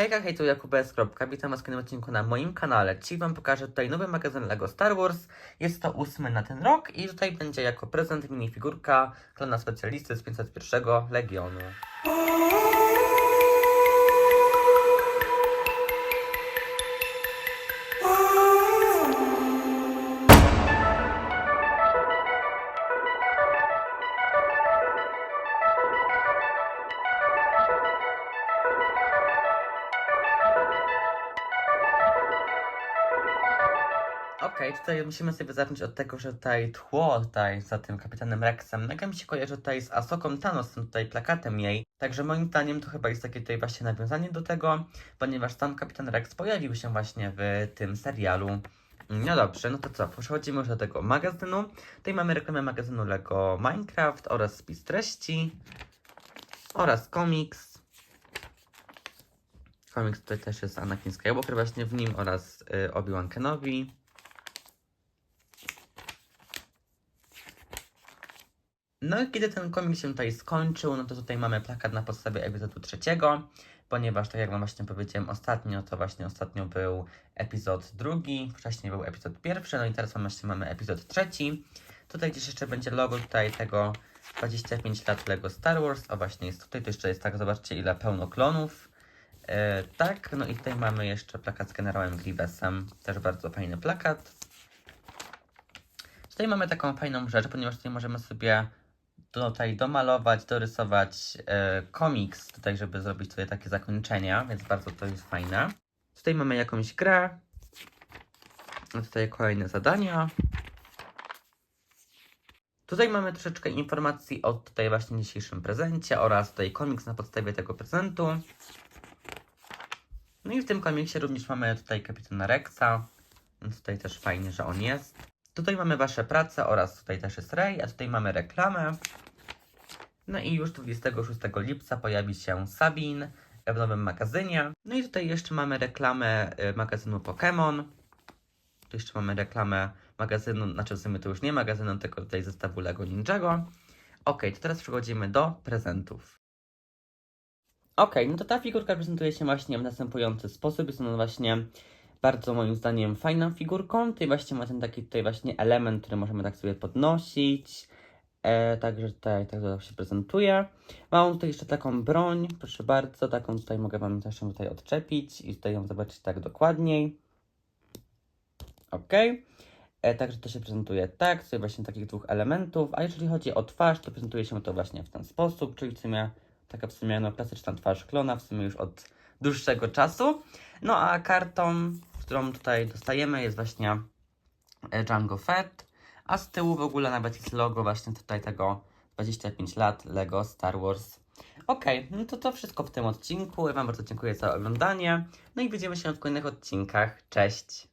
Hejka, hej, tu Jakubes. Witam Was w kolejnym odcinku na moim kanale. Dzisiaj Wam pokażę tutaj nowy magazyn LEGO Star Wars. Jest to ósmy na ten rok i tutaj będzie jako prezent minifigurka klona specjalisty z 501 Legionu. Okej, tutaj musimy sobie zacząć od tego, że tutaj tło tutaj za tym kapitanem Rexem mega mi się kojarzy tutaj z Asoką Thanos, tym tutaj plakatem jej. Także moim zdaniem to chyba jest takie tutaj właśnie nawiązanie do tego, ponieważ tam kapitan Rex pojawił się właśnie w tym serialu. No dobrze, no to co, przechodzimy już do tego magazynu. Tutaj mamy reklamę magazynu LEGO Minecraft oraz spis treści oraz komiks. Komiks tutaj też jest Anakin Skywalker właśnie w nim oraz y, Obi-Wan Kenobi. No i kiedy ten komiks się tutaj skończył, no to tutaj mamy plakat na podstawie epizodu trzeciego, ponieważ tak jak wam właśnie powiedziałem ostatnio, to właśnie ostatnio był epizod drugi, wcześniej był epizod pierwszy, no i teraz właśnie mamy epizod trzeci. Tutaj gdzieś jeszcze będzie logo tutaj tego 25 lat LEGO Star Wars, o właśnie jest tutaj, to jeszcze jest tak, zobaczcie ile pełno klonów. E, tak, no i tutaj mamy jeszcze plakat z generałem Grievousem, też bardzo fajny plakat. Tutaj mamy taką fajną rzecz, ponieważ tutaj możemy sobie tutaj domalować, dorysować e, komiks, tutaj, żeby zrobić sobie takie zakończenia, więc bardzo to jest fajne. Tutaj mamy jakąś grę. A Tutaj kolejne zadania. Tutaj mamy troszeczkę informacji o tutaj właśnie dzisiejszym prezencie oraz tutaj komiks na podstawie tego prezentu. No i w tym komiksie również mamy tutaj kapitana Rexa, tutaj też fajnie, że on jest. Tutaj mamy Wasze prace oraz tutaj też jest Ray, a tutaj mamy reklamę. No i już 26 lipca pojawi się Sabin w nowym magazynie. No i tutaj jeszcze mamy reklamę y, magazynu Pokémon. Tu jeszcze mamy reklamę magazynu, znaczy w sumie to już nie magazynu, tylko tutaj zestawu Lego Ninjago. Ok, to teraz przechodzimy do prezentów. Ok, no to ta figurka prezentuje się właśnie w następujący sposób. Jest ona właśnie bardzo moim zdaniem fajną figurką. Tutaj właśnie ma ten taki tutaj właśnie element, który możemy tak sobie podnosić. E, także tutaj tak to się prezentuje. Mam tutaj jeszcze taką broń, proszę bardzo, taką tutaj mogę Wam też tutaj odczepić i tutaj ją zobaczyć tak dokładniej. Ok. E, także to się prezentuje tak, sobie właśnie takich dwóch elementów, a jeżeli chodzi o twarz, to prezentuje się to właśnie w ten sposób, czyli w sumie taka w sumie no, klasyczna twarz klona, w sumie już od dłuższego czasu. No a kartą, którą tutaj dostajemy jest właśnie e, Django Fett, a z tyłu w ogóle nawet jest logo właśnie tutaj tego 25 lat LEGO Star Wars. Okej, no to to wszystko w tym odcinku. Ja Wam bardzo dziękuję za oglądanie. No i widzimy się w kolejnych odcinkach. Cześć!